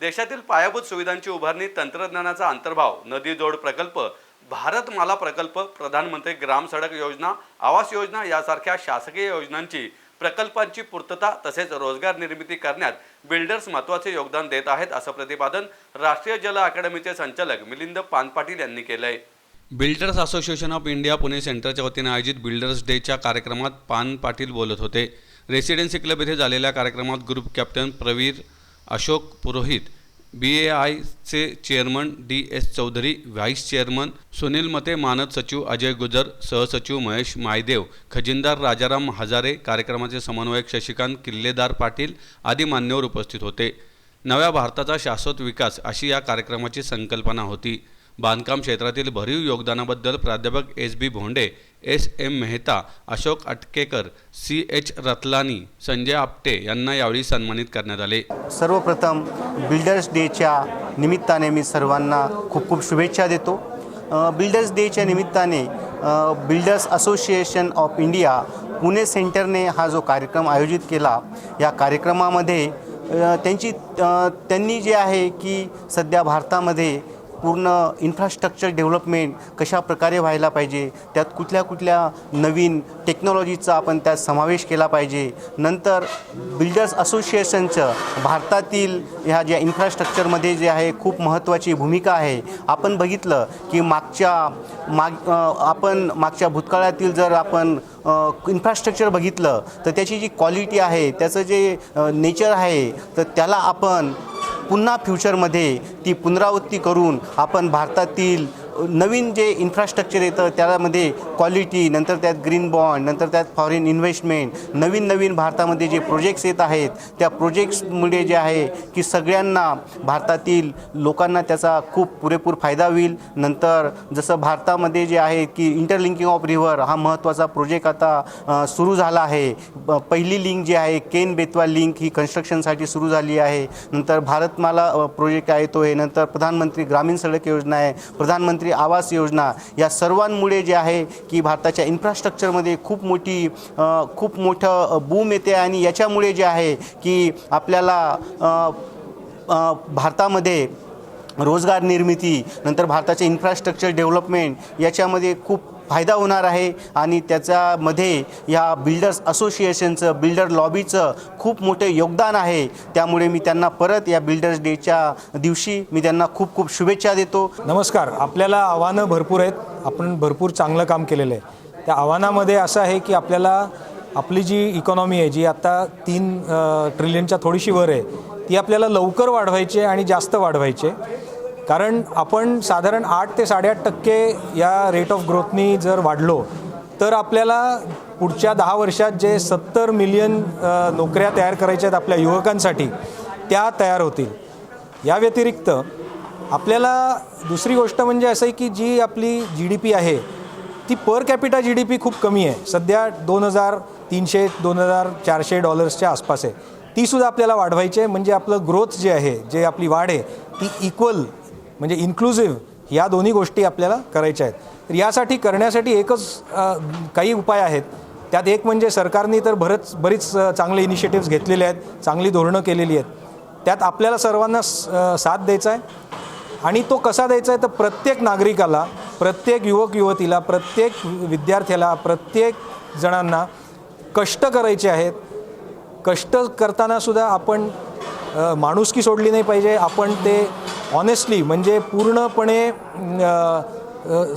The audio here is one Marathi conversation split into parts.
देशातील पायाभूत सुविधांची उभारणी तंत्रज्ञानाचा अंतर्भाव नदी जोड प्रकल्प भारतमाला प्रकल्प प्रधानमंत्री ग्राम सडक योजना आवास योजना यासारख्या शासकीय योजनांची प्रकल्पांची पूर्तता तसेच रोजगार निर्मिती करण्यात बिल्डर्स महत्त्वाचे योगदान देत आहेत असं प्रतिपादन राष्ट्रीय जल अकादमीचे संचालक मिलिंद पानपाटील यांनी केलं आहे builders association of India Pune सेंटरच्या वतीने आयोजित बिल्डर्स डेच्या कार्यक्रमात पान पाटील बोलत होते. रेसिडेन्सी क्लब येथे झालेल्या कार्यक्रमात group captain Pravir Ashok Purohit B A आयचे chairman D S Chaudhari vice chairman Sunil Mate मानद सचिव अजय गुजर सहसचिव महेश मायदेव खजिनदार राजाराम हजारे कार्यक्रमाचे समन्वयक शशिकांत किल्लेदार पाटील आदी मान्यवर उपस्थित होते. नव्या भारताचा शाश्वत विकास अशी या कार्यक्रमाची संकल्पना होती. बांधकाम क्षेत्रातील भरीव योगदानाबद्दल प्राध्यापक S B Bhonde S M Mehta Ashok Atkekar C H Ratlani Sanjay Apte यांना यावेळी सन्मानित करण्यात आले. सर्वप्रथम बिल्डर्स डेच्या निमित्ताने मी सर्वांना खूप खूप शुभेच्छा देतो. बिल्डर्स डेच्या निमित्ताने builders association of India Pune सेंटरने हा जो कार्यक्रम आयोजित केला या कार्यक्रमामध्ये त्यांची त्यांनी जे आहे की सध्या भारतामध्ये पूर्ण इन्फ्रास्ट्रक्चर डेव्हलपमेंट कशा प्रकारे व्हायला पाहिजे? त्यात कुठल्या कुठल्या नवीन टेक्नॉलॉजीचा आपण त्यात समावेश केला पाहिजे? नंतर बिल्डर्स असोसिएशनचं भारतातील ह्या ज्या इन्फ्रास्ट्रक्चरमध्ये जे आहे खूप महत्त्वाची भूमिका आहे. आपण बघितलं की मागच्या माग आपण मागच्या भूतकाळातील जर आपण इन्फ्रास्ट्रक्चर बघितलं तर त्याची जी क्वालिटी आहे त्याचं जे नेचर आहे तर त्याला आपण पुन्हा फ्युचरमध्ये ती पुनरावृत्ती करून आपण भारतातील नवीन जे इन्फ्रास्ट्रक्चर येतं त्यामध्ये क्वालिटी नंतर त्यात ग्रीन बॉन्ड नंतर त्यात फॉरेन इन्व्हेस्टमेंट नवीन नवीन भारतामध्ये जे प्रोजेक्ट्स येत आहेत त्या प्रोजेक्ट्समुळे जे आहे की सगळ्यांना भारतातील लोकांना त्याचा खूप पुरेपूर फायदा होईल. नंतर जसं भारतामध्ये जे आहे की इंटरलिंकिंग ऑफ रिव्हर हा महत्त्वाचा प्रोजेक्ट आता सुरू झाला आहे. पहिली लिंक जी आहे केन बेतवा लिंक ही कन्स्ट्रक्शनसाठी सुरू झाली आहे. नंतर भारतमाला प्रोजेक्ट आहे तो आहे नंतर प्रधानमंत्री ग्रामीण सडक योजना आहे. प्रधानमंत्री आवास योजना या सर्वांमुळे जे आहे की भारताच्या इन्फ्रास्ट्रक्चरमध्ये खूप मोठी खूप मोठं बूम येते आणि याच्यामुळे जे आहे की आपल्याला भारतामध्ये रोजगार निर्मिती नंतर भारताचे इन्फ्रास्ट्रक्चर डेव्हलपमेंट याच्यामध्ये खूप फायदा होणार आहे आणि त्याच्यामध्ये या बिल्डर्स असोसिएशनचं बिल्डर लॉबीचं खूप मोठं योगदान आहे. त्यामुळे मी त्यांना परत या बिल्डर्स डेच्या दिवशी मी त्यांना खूप खूप शुभेच्छा देतो. नमस्कार. आपल्याला आव्हानं भरपूर आहेत. आपण भरपूर चांगलं काम केलेलं आहे. त्या आव्हानामध्ये असं आहे की आपल्याला आपली जी इकॉनॉमी आहे जी आता तीन ट्रिलियनच्या थोडीशी वर आहे ती आपल्याला लवकर वाढवायची आहे आणि जास्त वाढवायची आहे. कारण आपण साधारण आठ ते साडेआठ टक्के या रेट ऑफ ग्रोथनी जर वाढलो तर आपल्याला पुढच्या दहा वर्षात जे सत्तर मिलियन नोकऱ्या तयार करायच्या आहेत आपल्या युवकांसाठी त्या तयार होतील. या व्यतिरिक्त आपल्याला दुसरी गोष्ट म्हणजे असं आहे की जी आपली जी डी पी आहे ती per capita G D P खूप कमी आहे. सध्या दोन हजार तीनशे दोन हजार चारशे डॉलर्सच्या आसपास आहे. तीसुद्धा आपल्याला वाढवायची आहे. म्हणजे आपलं ग्रोथ जे आहे जे आपली वाढ आहे ती इक्वल म्हणजे इन्क्लुझिव्ह या दोन्ही गोष्टी आपल्याला करायच्या आहेत. तर यासाठी करण्यासाठी एकच काही उपाय आहेत. त्यात एक म्हणजे सरकारने तर बरंच बरीच चांगले इनिशिएटिव्स घेतलेले आहेत चांगली धोरणं केलेली आहेत. त्यात आपल्याला सर्वांना स- साथ द्यायचा आहे. आणि तो कसा द्यायचा आहे? तर प्रत्येक नागरिकाला प्रत्येक युवक युवतीला प्रत्येक विद्यार्थ्याला प्रत्येक जणांना कष्ट करायचे आहेत. कष्ट करतानासुद्धा आपण माणुसकी सोडली नाही पाहिजे. आपण ते ऑनेस्टली म्हणजे पूर्णपणे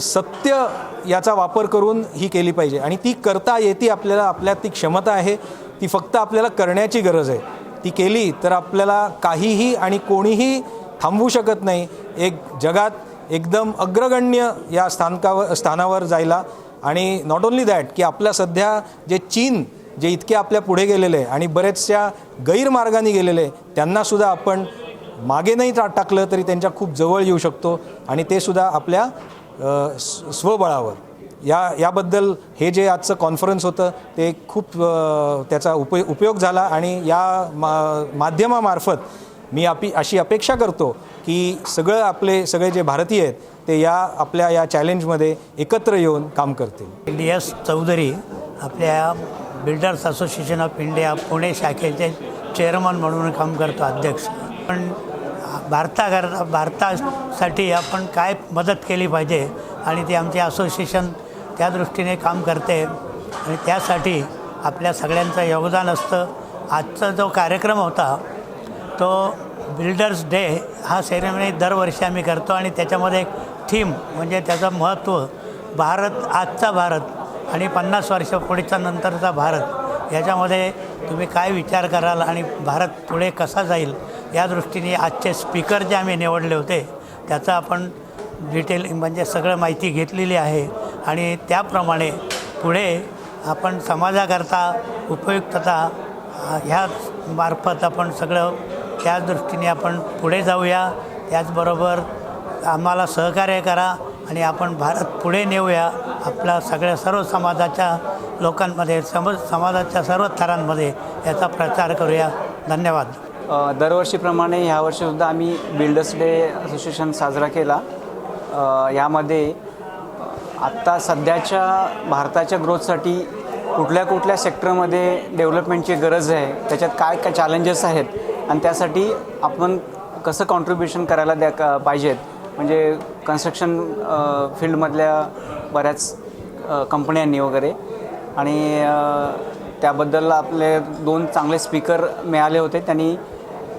सत्य याचा वापर करून ही केली पाहिजे. आणि ती करता येते आपल्याला आपल्यात ती क्षमता आहे. ती फक्त आपल्याला करण्याची गरज आहे. ती केली तर आपल्याला काहीही आणि कोणीही थांबवू शकत नाही. एक जगात एकदम अग्रगण्य या स्थानकावर स्थानावर जायला. आणि नॉट ओन्ली दॅट की आपल्या सध्या जे चीन जे इतके आपल्या पुढे गेलेले आहे आणि बरेचशा गैरमार्गाने गेलेले त्यांनासुद्धा आपण मागे नाही टाकलं तरी त्यांच्या खूप जवळ येऊ शकतो आणि ते सुद्धा आपल्या स्वबळावर. या याबद्दल हे जे आजचं कॉन्फरन्स होतं ते खूप त्याचा उप उपयोग झाला आणि या मा माध्यमामार्फत मी आपी अशी अपेक्षा करतो की सगळं आपले सगळे जे भारतीय आहेत ते या आपल्या या चॅलेंजमध्ये एकत्र येऊन काम करतील. डी एस चौधरी आपल्या builders association of India Pune शाखेचे चेअरमन म्हणून काम करतो अध्यक्ष. पण भारताकर भारतासाठी आपण काय मदत केली पाहिजे आणि ती आमचे असोसिएशन त्या दृष्टीने काम करते. आणि त्यासाठी आपल्या सगळ्यांचं योगदान असतं. आजचा जो कार्यक्रम होता तो बिल्डर्स डे हा सेरेमनी दरवर्षी आम्ही करतो आणि त्याच्यामध्ये एक थीम म्हणजे त्याचं महत्त्व भारत आजचा भारत आणि पन्नास वर्ष पुढच्या नंतरचा भारत याच्यामध्ये तुम्ही काय विचार कराल आणि भारत पुढे कसा जाईल या दृष्टीने आजचे स्पीकर जे आम्ही निवडले होते त्याचा आपण डिटेल म्हणजे सगळं माहिती घेतलेली आहे. आणि त्याप्रमाणे पुढे आपण समाजाकरता उपयुक्तता ह्या मार्फत आपण सगळं त्या दृष्टीने आपण पुढे जाऊया. त्याचबरोबर आम्हाला सहकार्य करा आणि आपण भारत पुढे नेऊया. आपल्या सगळ्या सर्व समाजाच्या लोकांमध्ये सम समाजाच्या सर्व थरांमध्ये याचा प्रचार करूया. धन्यवाद. दरवर्षीप्रमाणे ह्यावर्षीसुद्धा आम्ही बिल्डर्स डे असोसिएशन साजरा केला. यामध्ये आत्ता सध्याच्या भारताच्या ग्रोथसाठी कुठल्या कुठल्या सेक्टरमध्ये डेव्हलपमेंटची गरज आहे त्याच्यात काय काय चॅलेंजेस आहेत आणि त्यासाठी आपण कसं कॉन्ट्रीब्युशन करायला द्या का पाहिजेत? म्हणजे कन्स्ट्रक्शन फील्डमधल्या बऱ्याच कंपन्यांनी वगैरे. आणि त्याबद्दल आपले दोन चांगले स्पीकर मिळाले होते. त्यांनी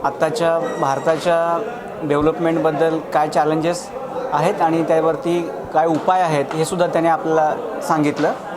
आत्ताच्या भारताच्या डेव्हलपमेंटबद्दल काय चॅलेंजेस आहेत आणि त्यावरती काय उपाय आहेत हे सुद्धा त्याने आपल्याला सांगितलं.